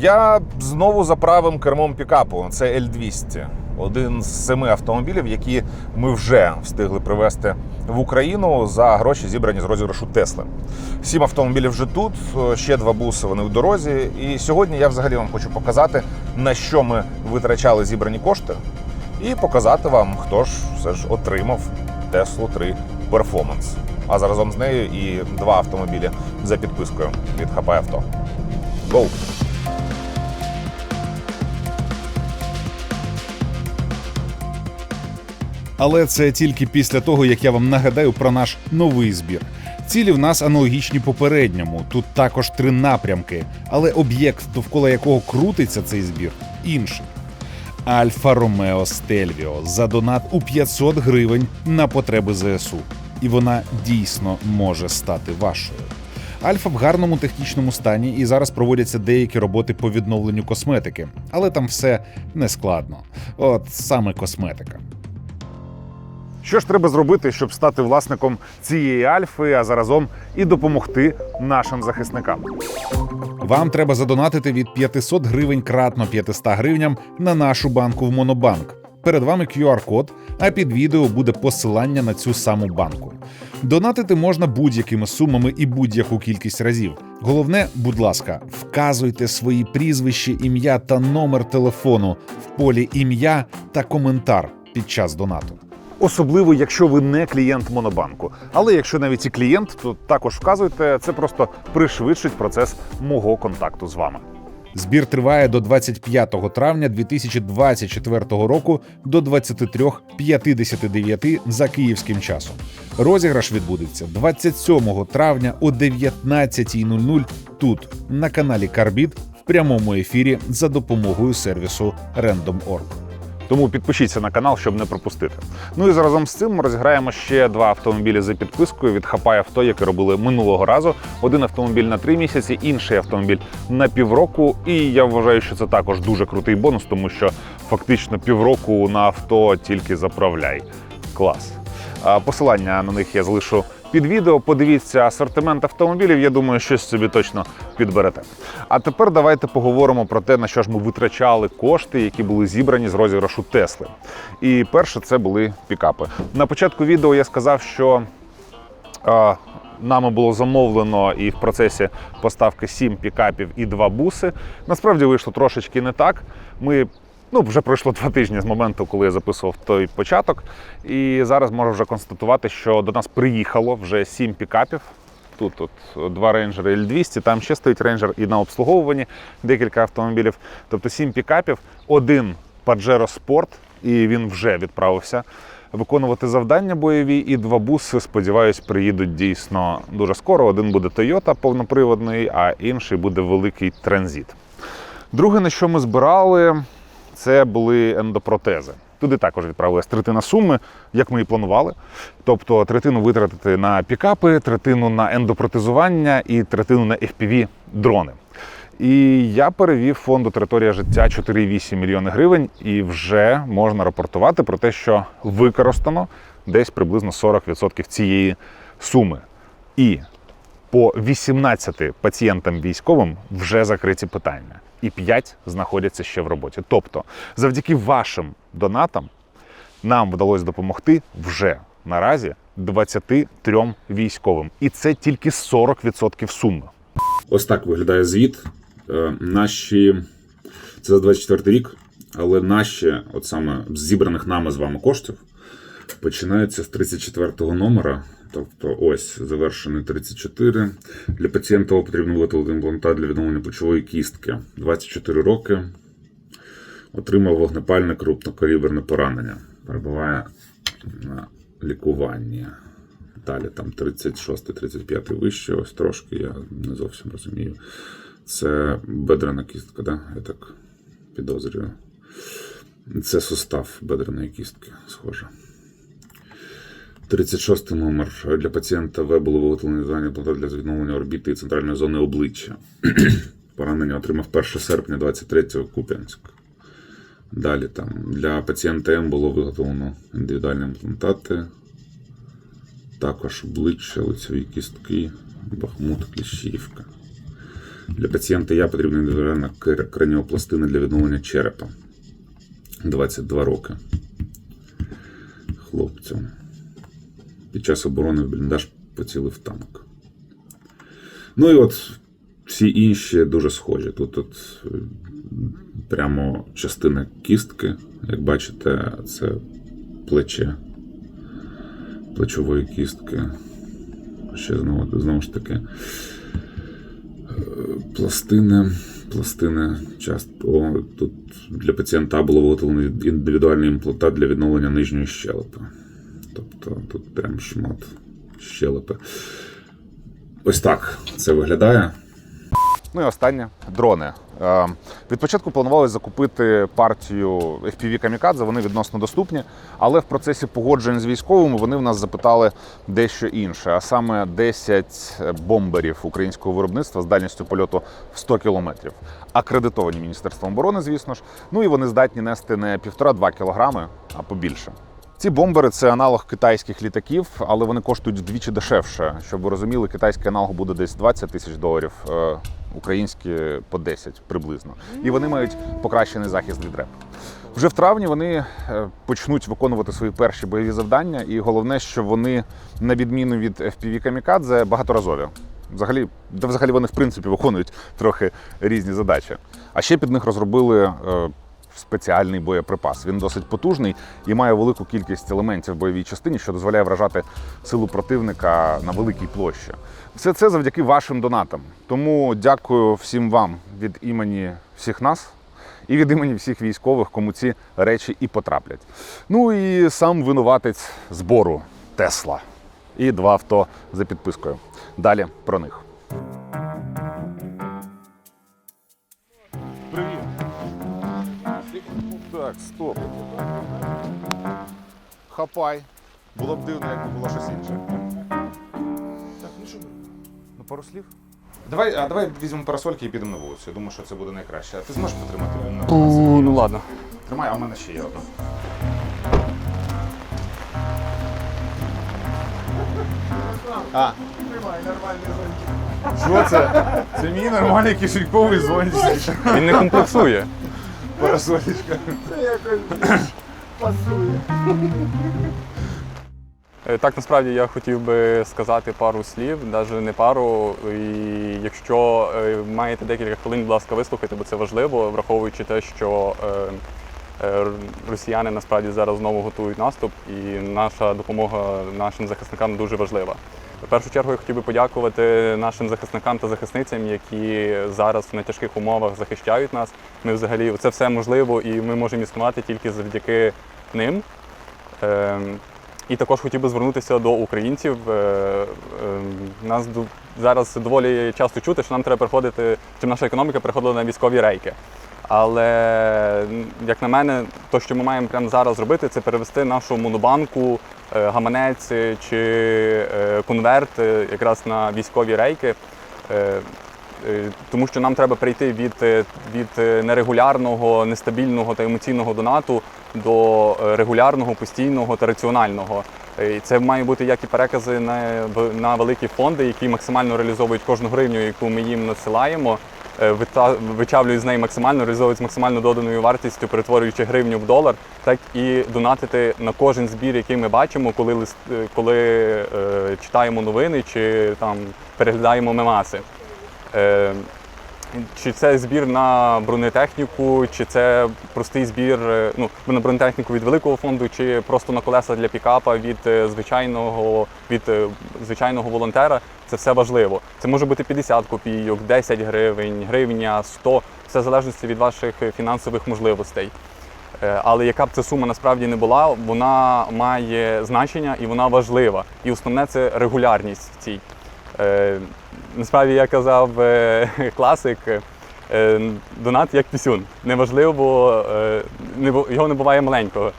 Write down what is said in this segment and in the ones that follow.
Я знову за правим кермом пікапу. Це L200. Один з семи автомобілів, які ми вже встигли привезти в Україну за гроші, зібрані з розіграшу Тесли. Сім автомобілів вже тут, ще два буси вони в дорозі. І сьогодні я взагалі вам хочу показати, на що ми витрачали зібрані кошти, і показати вам, хто ж все ж отримав Теслу 3 Performance. А заразом з нею і два автомобілі за підпискою від ХП Авто. Гоу! Але це тільки після того, як я вам нагадаю про наш новий збір. Цілі в нас аналогічні попередньому. Тут також три напрямки, але об'єкт, довкола якого крутиться цей збір, інший. Альфа Ромео Стельвіо за донат у 500 гривень на потреби ЗСУ. І вона дійсно може стати вашою. Альфа в гарному технічному стані, і зараз проводяться деякі роботи по відновленню косметики, але там все не складно. От саме косметика. Що ж треба зробити, щоб стати власником цієї альфи, а заразом і допомогти нашим захисникам? Вам треба задонатити від 500 гривень кратно 500 гривням на нашу банку в Монобанк. Перед вами QR-код, а під відео буде посилання на цю саму банку. Донатити можна будь-якими сумами і будь-яку кількість разів. Головне, будь ласка, вказуйте свої прізвище, ім'я та номер телефону в полі ім'я та коментар під час донату. Особливо, якщо ви не клієнт монобанку. Але якщо навіть і клієнт, то також вказуйте, це просто пришвидшить процес мого контакту з вами. Збір триває до 25 травня 2024 року до 23.59 за київським часом. Розіграш відбудеться 27 травня о 19.00 тут, на каналі Карбіт, в прямому ефірі за допомогою сервісу Random.org. Тому підпишіться на канал, щоб не пропустити. Ну і разом з цим ми розіграємо ще два автомобілі за підпискою від Хапай Авто, які робили минулого разу. Один автомобіль на три місяці, інший автомобіль на півроку. І я вважаю, що це також дуже крутий бонус, тому що фактично півроку на авто тільки заправляй. Клас. Посилання на них я залишу під відео. Подивіться асортимент автомобілів. Я думаю, щось собі точно підберете. А тепер давайте поговоримо про те, на що ж ми витрачали кошти, які були зібрані з розіграшу Тесли. І перше це були пікапи. На початку відео я сказав, що а, нами було замовлено і в процесі поставки 7 пікапів і 2 буси. Насправді вийшло трошечки не так. Ми Ну, вже пройшло два тижні з моменту, коли я записував той початок. І зараз можу вже констатувати, що до нас приїхало вже сім пікапів. Тут от два рейнджери L200, там ще стоїть рейнджер і на обслуговуванні декілька автомобілів. Тобто сім пікапів, один Pajero Sport, і він вже відправився виконувати завдання бойові. І два буси, сподіваюсь, приїдуть дійсно дуже скоро. Один буде Toyota повноприводний, а інший буде великий транзит. Друге, на що ми збирали, це були ендопротези. Туди також відправилась третина суми, як ми і планували. Тобто третину витратити на пікапи, третину на ендопротезування і третину на FPV дрони. І я перевів фонду територія життя 4,8 мільйони гривень, і вже можна рапортувати про те, що використано десь приблизно 40% цієї суми. І по 18 пацієнтам військовим вже закриті питання, і 5 знаходяться ще в роботі. Тобто, завдяки вашим донатам нам вдалося допомогти вже наразі 23 військовим, і це тільки 40% суми. Ось так виглядає звіт. Е, Наші це за 24 рік, але наші, от саме зібраних нами з вами коштів, починаються з 34-го номера. Тобто ось завершений 34. Для пацієнта потрібно виготовити імплантат для відновлення плечової кістки. 24 роки. Отримав вогнепальне крупнокаліберне поранення. Перебуває на лікуванні. Далі там 36-35 вище, ось трошки, я не зовсім розумію. Це бедрена кістка, да? я так підозрюю. Це сустав бедреної кістки, схоже. 36 номер для пацієнта В було виготовлено завдання плата для відновлення орбіти і центральної зони обличчя. Поранення отримав 1 серпня 23-го Куп'янськ. Далі там для пацієнта М було виготовлено індивідуальні імплантати, також обличчя, лицеві кістки, Бахмут, Кліщівка. Для пацієнта я потрібна індивідуальна краніопластина для відновлення черепа. 22 роки. Хлопцю. Під час оборони в бліндаж поцілив танк. Ну і от всі інші дуже схожі. Тут от е, прямо частина кістки, як бачите, це плече плечової кістки. Ще знову, знову ж таки. е, Пластини, пластини часто. Тут для пацієнта було виготовлено індивідуальний імплантат для відновлення нижньої щелепи. Тобто тут прям шмат щелепи. Ось так це виглядає. Ну і останнє дрони. Е, від початку планувалось закупити партію FPV Камікадзе, вони відносно доступні, але в процесі погоджень з військовими вони в нас запитали дещо інше, а саме 10 бомберів українського виробництва з дальністю польоту в 100 кілометрів. Акредитовані Міністерством оборони, звісно ж. Ну і вони здатні нести не 1,5-2 кілограми, а побільше. Ці бомбери це аналог китайських літаків, але вони коштують вдвічі дешевше. Щоб ви розуміли, китайський аналог буде десь 20 тисяч доларів, е, українські по 10 приблизно. І вони мають покращений захист від реп. Вже в травні вони е, почнуть виконувати свої перші бойові завдання, і головне, що вони, на відміну від FPV Камікадзе, багаторазові. Взагалі, взагалі вони в принципі виконують трохи різні задачі. А ще під них розробили е, спеціальний боєприпас. Він досить потужний і має велику кількість елементів в бойовій частині, що дозволяє вражати силу противника на великій площі. Все це завдяки вашим донатам. Тому дякую всім вам від імені всіх нас. І від імені всіх військових, кому ці речі і потраплять. Ну і сам винуватець збору Тесла. І два авто за підпискою. Далі про них. Так, стоп. Хапай. Було б дивно, якби було щось інше. Так, ну що? Ну, пару слів. Давай, а давай візьмемо парасольки і підемо на вулицю. Я думаю, що це буде найкраще. А ти зможеш потримати на Ну, ну ладно. Тримай, а в мене ще є одна. А. Тримай, нормальний зонтик. Що це? Це мій нормальний кишеньковий зонтик. Він не комплексує. Парасолечка. Е, Так, насправді я хотів би сказати пару слів, навіть не пару. І якщо е, маєте декілька хвилин, будь ласка, вислухайте, бо це важливо, враховуючи те, що е, росіяни насправді зараз знову готують наступ, і наша допомога нашим захисникам дуже важлива. В першу чергу я хотів би подякувати нашим захисникам та захисницям, які зараз на тяжких умовах захищають нас. Ми взагалі це все можливо, і ми можемо існувати тільки завдяки ним. Ем, І також хотів би звернутися до українців. Е, е, Нас зараз доволі часто чути, що нам треба переходити, щоб наша економіка переходила на військові рейки. Але, як на мене, то, що ми маємо прямо зараз зробити, це перевести нашу монобанку, е, гаманець чи е, конверт е, якраз на військові рейки. Тому що нам треба перейти від, від нерегулярного, нестабільного та емоційного донату до регулярного, постійного та раціонального. І це має бути як і перекази на, на великі фонди, які максимально реалізовують кожну гривню, яку ми їм надсилаємо, вичавлюють з неї максимально, реалізовують з максимально доданою вартістю, перетворюючи гривню в долар, так і донатити на кожен збір, який ми бачимо, коли, лист- е, коли е, читаємо новини чи там переглядаємо мемаси. Е, Чи це збір на бронетехніку, чи це простий збір е, ну, на бронетехніку від великого фонду, чи просто на колеса для пікапа від е, звичайного, від е, звичайного волонтера, це все важливо. Це може бути 50 копійок, 10 гривень, гривня, 100, все в залежності від ваших фінансових можливостей. Але яка б ця сума насправді не була, вона має значення і вона важлива. І основне це регулярність в цій. Е, Насправді я казав е, класик, е, донат як пісюн. Неважливо, його не буває маленького.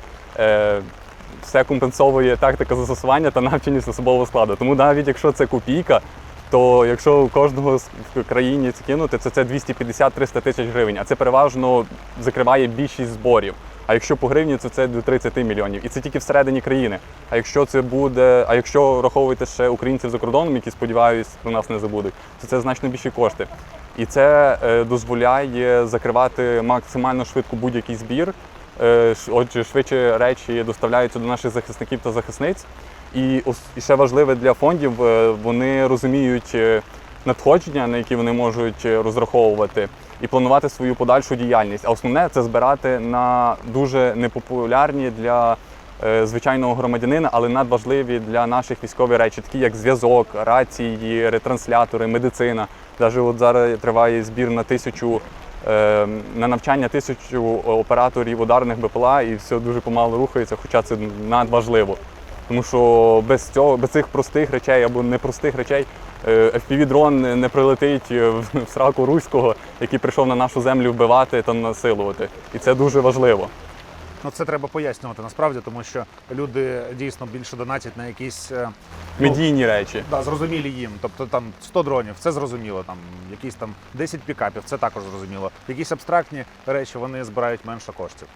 Все компенсовує тактика застосування та навченість особового складу. Тому навіть якщо це копійка, то якщо у кожного в країні це кинути, це, це 250-300 тисяч гривень, а це переважно закриває більшість зборів. А якщо по гривні, то це до 30 мільйонів. І це тільки всередині країни. А якщо це буде, а якщо враховуєте ще українців за кордоном, які сподіваюсь про нас не забудуть, то це значно більші кошти. І це е, дозволяє закривати максимально швидко будь-який збір. Е, Отже, швидше речі доставляються до наших захисників та захисниць. І, ще важливе для фондів, е, вони розуміють надходження, на які вони можуть е, розраховувати, і планувати свою подальшу діяльність. А основне це збирати на дуже непопулярні для е, звичайного громадянина, але надважливі для наших військових речі, такі як зв'язок, рації, ретранслятори, медицина. Навіть от зараз триває збір на тисячу. е, На навчання тисячу операторів ударних БПЛА і все дуже помало рухається, хоча це надважливо. Тому що без цього, без цих простих речей або непростих речей FPV-дрон не прилетить е, в сраку руського, який прийшов на нашу землю вбивати та насилувати. І це дуже важливо. Ну це треба пояснювати насправді, тому що люди дійсно більше донатять на якісь е, ну, Медійні речі. да, зрозумілі їм. Тобто там 100 дронів, це зрозуміло. Там якісь там 10 пікапів, це також зрозуміло. Якісь абстрактні речі вони збирають менше коштів.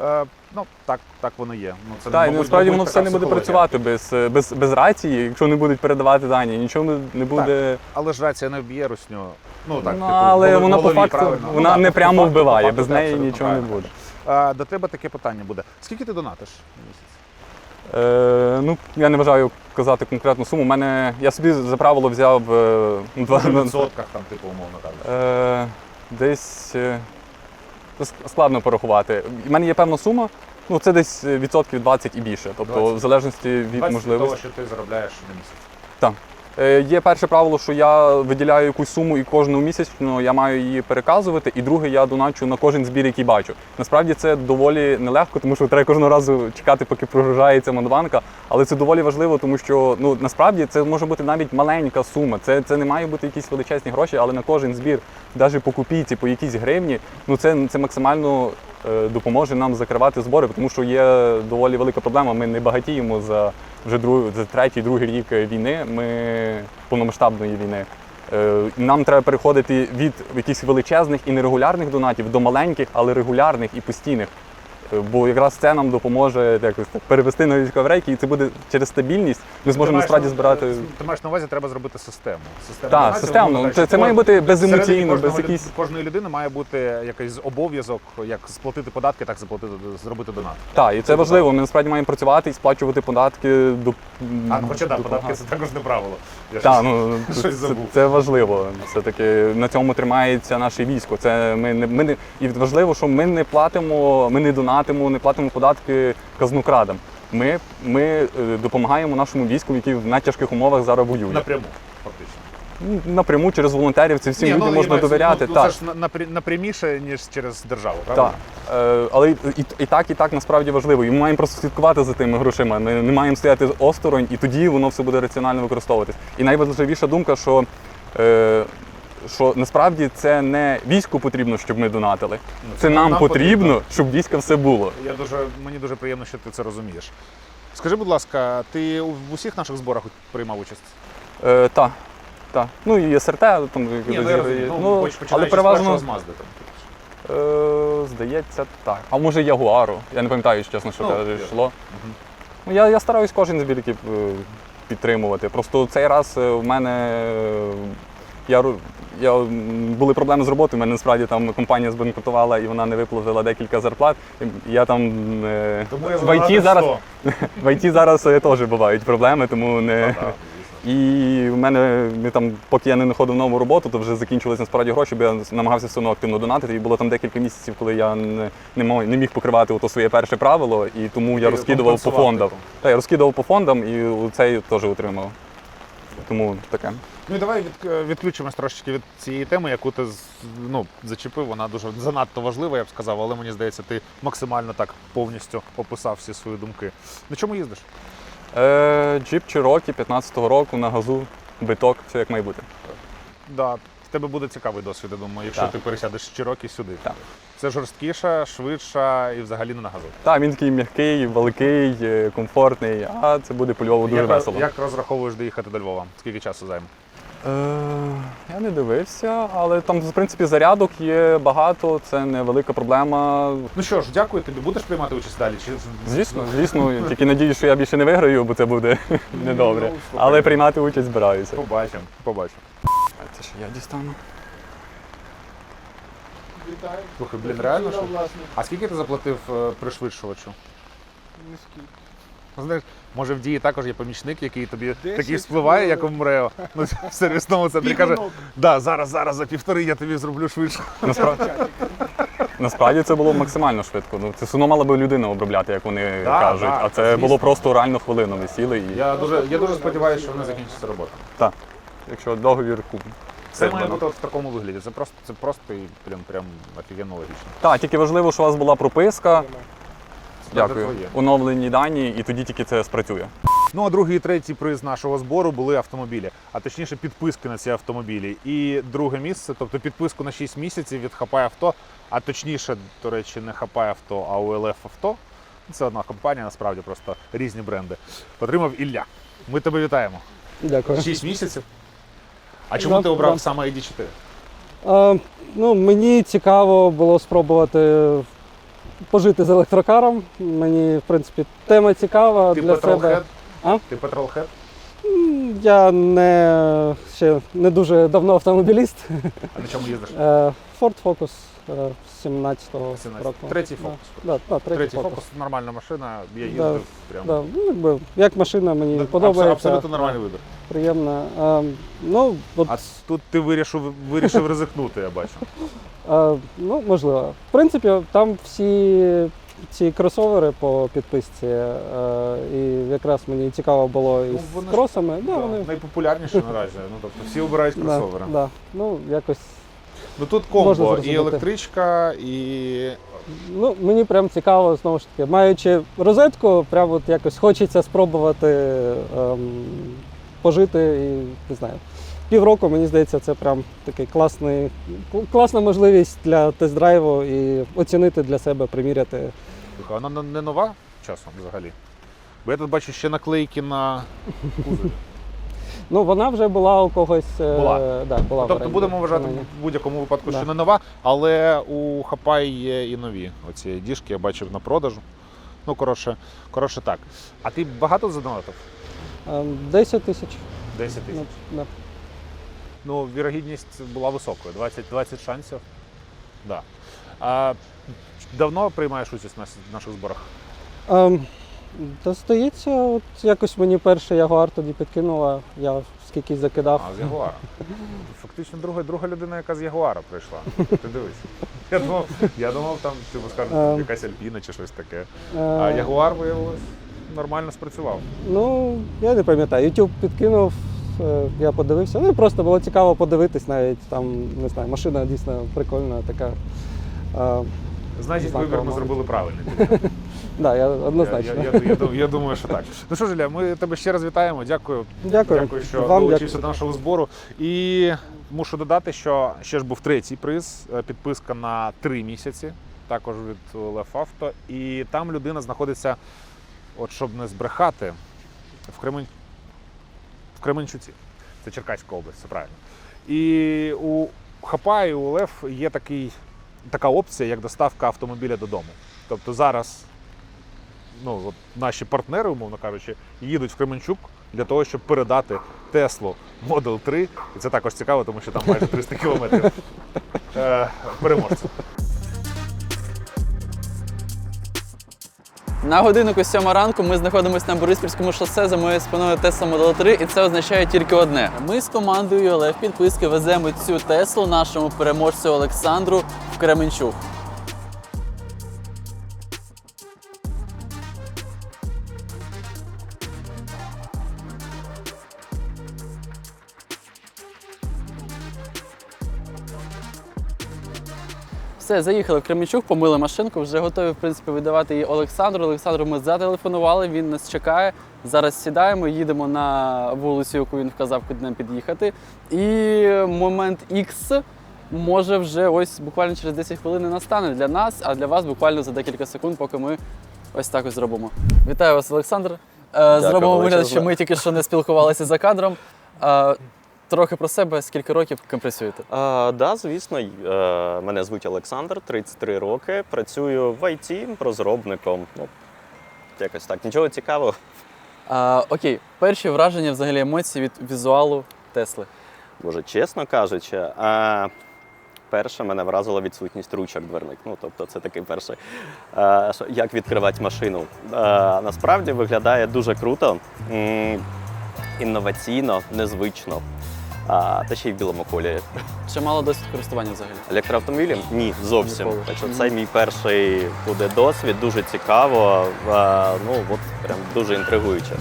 Е, ну так, так воно є. Ну це Так, мабуть, насправді воно все не буде працювати без, без, без рації, якщо не будуть передавати дані, нічого не- буде. Але ж рація не вб'є русню. Ну так, ну, типу, але в вона по факту правильно? Ну, вона так, не по прямо факту, вбиває, без неї нічого не буде. До тебе таке питання буде. Скільки ти донатиш в місяць? Е, ну, я не вважаю казати конкретну суму. У мене я собі за правило взяв е, два В відсотках, там, типу, умовно кажучи. Е, десь е, складно порахувати. У мене є певна сума, ну це десь е, відсотків 20 і більше. Тобто, 20. в залежності від 20 можливості. того, що ти заробляєш на місяць. Е, Є перше правило, що я виділяю якусь суму і кожного місячно я маю її переказувати. І друге, я доначу на кожен збір, який бачу. Насправді це доволі нелегко, тому що треба кожного разу чекати, поки прогружається монобанка. Але це доволі важливо, тому що ну насправді це може бути навіть маленька сума. Це, це не має бути якісь величезні гроші, але на кожен збір, навіть по копійці, по якійсь гривні, ну це, це максимально е, допоможе нам закривати збори, тому що є доволі велика проблема. Ми не багатіємо за вже другий, за третій, другий рік війни. Ми повномасштабної війни. Е, Нам треба переходити від якихось величезних і нерегулярних донатів до маленьких, але регулярних і постійних. Бо якраз це нам допоможе якось так перевести на рейки, і це буде через стабільність. Ми зможемо насправді збирати. Ти маєш на увазі, треба зробити систему. Систему Так, системно. Це- це має бути беземоційно, без якихось- Кожної людини має бути якийсь обов'язок, як сплатити податки, так заплатити, зробити донат. Так, і це важливо. Ми насправді маємо працювати і сплачувати податки до А, хоча да, податки це також не правило. Я Так, щось- ну щось це, забув. це важливо. Все таки на цьому тримається наше військо. Це ми не ми не і важливо, що ми не платимо, ми не донатимо, не платимо податки казнокрадам. Ми, ми е, допомагаємо нашому війську, які в надтяжких умовах зараз воюють. напряму, фактично. Напряму через волонтерів це всім Ні, людям ну, можна довіряти. Ну, так. Це ж напряміше, ніж через державу, правда? Так. Е, але і, і, і так, і так насправді важливо. І ми маємо просто слідкувати за тими грошима. Не, не маємо стояти осторонь, і тоді воно все буде раціонально використовуватись. І найважливіша думка, що, е, що насправді це не війську потрібно, щоб ми донатили. Ну, Це нам, нам потрібно, потрібно. щоб війська все було. Я дуже, мені дуже приємно, що ти це розумієш. Скажи, будь ласка, ти в усіх наших зборах приймав участь? Е, так. Та. Ну і СРТ там Ні, ну, я розумію. Ну, Ну, але переважно з Мазди. Там. Е, здається, так. А може Ягуару. Я не пам'ятаю, чесно, що Ну, йшло. Ну, я, я стараюсь кожен збір який, е, підтримувати. Просто цей раз е, в мене е, я, я, були проблеми з роботою. У мене насправді там компанія збанкрутувала і вона не виплатила декілька зарплат. Я там е, Тому в ІТ зараз, в IT зараз теж бувають проблеми, тому не. І в мене ми там, поки я не знаходив нову роботу, то вже закінчилися насправді гроші, бо я намагався все одно активно донатити. І було там декілька місяців, коли я не, не, мог, не міг покривати ото своє перше правило, і тому я Ти розкидував по фондам. типу. Так, я розкидував по фондам і цей теж отримав. Тому таке. Ну і давай від, відключимось трошечки від цієї теми, яку ти ну, зачепив. Вона дуже занадто важлива, я б сказав, але мені здається, ти максимально так повністю описав всі свої думки. На чому їздиш? Е, джип Cherokee 15-го року на газу, биток, все як має бути. Да, в тебе буде цікавий досвід, я думаю, якщо Так. ти пересядеш з Чирокі сюди. Так. Це жорсткіше, швидше і взагалі не на газу. Так, він такий м'який, великий, е, комфортний, а це буде по Львову дуже як, весело. як розраховуєш доїхати до Львова? Скільки часу займе? Е, я не дивився, але там, в принципі, зарядок є багато, це не велика проблема. Ну що ж, дякую тобі. Будеш приймати участь далі? Чи... Звісно, звісно, тільки надіюсь, що я більше не виграю, бо це буде недобре. Ну. Але приймати участь збираюся. Побачимо, побачимо. Це ж я дістану. Вітаю. Слухай, блін, реально що? А скільки ти заплатив е, пришвидшувачу? Низький. Ну, Знаєш, може в дії також є помічник, який тобі такий спливає, як у. МРЕО. Ну, в сервісному центрі каже, да, зараз, зараз за півтори я тобі зроблю швидше. Насправді, насправді це було максимально швидко. Ну, це суно мала би людина обробляти, як вони Да, кажуть. да, а це це звісно. було просто реально хвилину. Ми сіли і Я дуже, я дуже сподіваюся, що вона закінчиться робота. так. Якщо договір куп. Це має бути от в такому вигляді. Це просто, це просто і прям, прям офігенно логічно. Так, тільки важливо, що у вас була прописка. Дякую. твоє. Оновлені дані, і тоді тільки це спрацює. Ну а другий і третій приз нашого збору були автомобілі, а точніше підписки на ці автомобілі. І друге місце, тобто підписку на 6 місяців від Хапай авто, а точніше, до речі, не Хапай авто, а УЛФ авто. Це одна компанія, насправді просто різні бренди. Отримав Ілля. Ми тебе вітаємо. Дякую. 6 місяців. А чому Да, ти обрав да. саме ID4? А, ну, мені цікаво було спробувати пожити з електрокаром. Мені, в принципі, тема цікава Ти для себе. петролхед? А? Ти петролхед? Я не ще не дуже давно автомобіліст. А на чому їздиш? Е, Ford Focus е, 17-го 17. року. Третій Да. Да, да, третій, Третій Focus. фокус, нормальна машина, я Да. їздив прямо. Да, ну, якби, як машина мені Ну, подобається. Абсолютно нормальний вибір. Приємна. Е, ну, от, А тут ти вирішив, вирішив ризикнути, я бачу. Е, ну, можливо. В принципі, там всі ці кросовери по підписці, е, і якраз мені цікаво було із Ну, вони ж- кросами. Да, Да, вони, Найпопулярніші наразі. Ну, тобто всі обирають да, кросовери. да. Ну, якось, Ну тут Можна комбо, і електричка, і. ну, мені прям цікаво, знову ж таки, маючи розетку, прям от якось хочеться спробувати ем, пожити і не знаю. Півроку, мені здається, це прям такий класний, класна можливість для тест-драйву і оцінити для себе, приміряти. Вона не нова часом взагалі. Бо я тут бачу ще наклейки на кузові. Ну, вона вже була у когось. е, Була. Да, була тобто будемо вважати в будь-якому випадку, Да. що не нова, але у Хапай є і нові. Оці діжки я бачив на продажу. Ну, коротше, коротше так. А ти багато задонатив? Ем, 10 тисяч. 10 тисяч. Ну, да. Ну, вірогідність була високою, 20, 20 шансів. Да. А, давно приймаєш участь в наших зборах? Ем, та здається, от якось мені перший ягуар тоді підкинула, я скільки закидав. А, з Ягуара. Фактично друга, друга людина, яка з Ягуара прийшла. Ти дивись. Я думав, я думав там, типу, скажуть, Ем. якась Альпіна чи щось таке. Е, А Ягуар, виявилось, нормально спрацював. Ну, я не пам'ятаю. YouTube підкинув, я подивився. Ну і просто було цікаво подивитись навіть там, не знаю, машина дійсно прикольна, така. Е, Значить, Знакова вибір ми зробили правильний. да, я однозначно. я, я, я, ду- я думаю, що так. Ну що ж, Ілля, ми тебе ще раз вітаємо. Дякую. Дякую. Дякую, що Вам долучився дякую. до нашого збору. І мушу додати, що ще ж був третій приз, е, підписка на три місяці, також від Лев Авто. І там людина знаходиться, от щоб не збрехати, в, Кремен... Кременчуці. Це Черкаська область, це правильно. І у Хапа і у Лев є такий, така опція, як доставка автомобіля додому. Тобто зараз ну, от наші партнери, умовно кажучи, їдуть в Кременчук для того, щоб передати Теслу Model 3. І це також цікаво, тому що там майже 300 кілометрів е, переможців. На годинку 7 ранку ми знаходимося на Бориспільському шосе за моєю спиною Тесла Model 3, і це означає тільки одне: ми з командою Олег підписки веземо цю Теслу нашому переможцю Олександру в Кременчук. Все, заїхали в Кременчук, помили машинку, вже готові в принципі видавати її Олександру. Олександру ми зателефонували, він нас чекає. Зараз сідаємо, їдемо на вулицю, яку він вказав, куди нам під'їхати. І момент X може вже ось буквально через 10 хвилин настане для нас, а для вас буквально за декілька секунд, поки ми ось так ось зробимо. Вітаю вас, Олександр. Е, Зробимо вигляд, що ми тільки що не спілкувалися за кадром. Трохи про себе, скільки років компресуєте? А, да, звісно, е, мене звуть Олександр, 33 роки. Працюю в IT розробником. Ну, якось так. Нічого цікавого. А, окей, перші враження, взагалі емоції від візуалу Тесли. Може, чесно кажучи, а, перше мене вразила відсутність ручок дверник. Ну, тобто, це такий перший, що- як відкривати машину. Е, насправді виглядає дуже круто, інноваційно, незвично. А, та ще й в білому кольорі. Чи мало досвід користування взагалі? Електроавтомобілем? Ні, зовсім. Ніколи. Так що це мій перший буде досвід, дуже цікаво. а, ну, от прям дуже інтригуюче.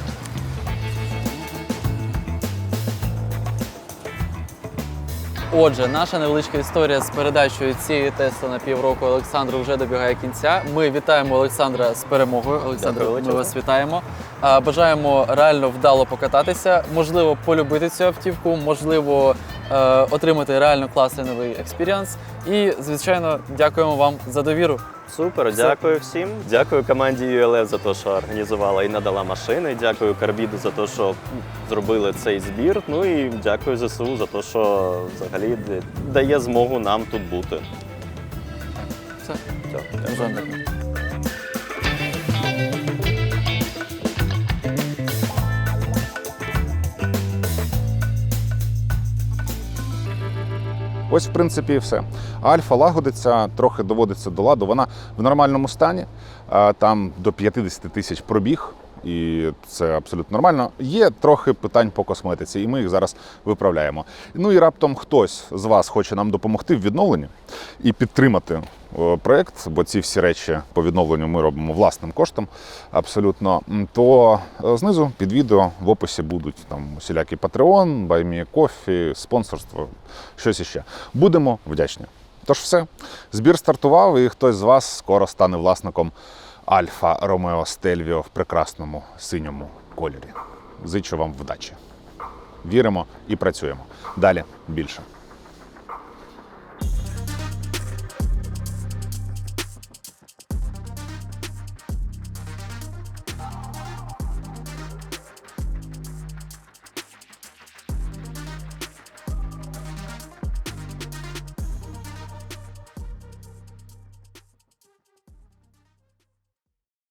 Отже, наша невеличка історія з передачею цієї Тесли на півроку Олександру вже добігає кінця. Ми вітаємо Олександра з перемогою. Олександр, ми вас вітаємо. Бажаємо реально вдало покататися, можливо, полюбити цю автівку, можливо, е, отримати реально класний новий експіріанс. І, звичайно, дякуємо вам за довіру. Супер, Все. дякую всім. Дякую команді ULF за те, що організувала і надала машини. Дякую Карбіду за те, що зробили цей збір. Ну і дякую ЗСУ за те, що взагалі дає змогу нам тут бути. Все. Все. Дякую. Ось, в принципі, і все. Альфа лагодиться, трохи доводиться до ладу. Вона в нормальному стані, там до 50 тисяч пробіг, і це абсолютно нормально. Є трохи питань по косметиці, і ми їх зараз виправляємо. Ну і раптом хтось з вас хоче нам допомогти в відновленні і підтримати проект, бо ці всі речі по відновленню ми робимо власним коштом. Абсолютно, то е, знизу під відео в описі будуть там усілякі Patreon, BuyMeCoffee, спонсорство, щось іще. Будемо вдячні. Тож все, збір стартував, і хтось з вас скоро стане власником Альфа Ромео Стельвіо в прекрасному синьому кольорі. Зичу вам вдачі. Віримо і працюємо. Далі більше.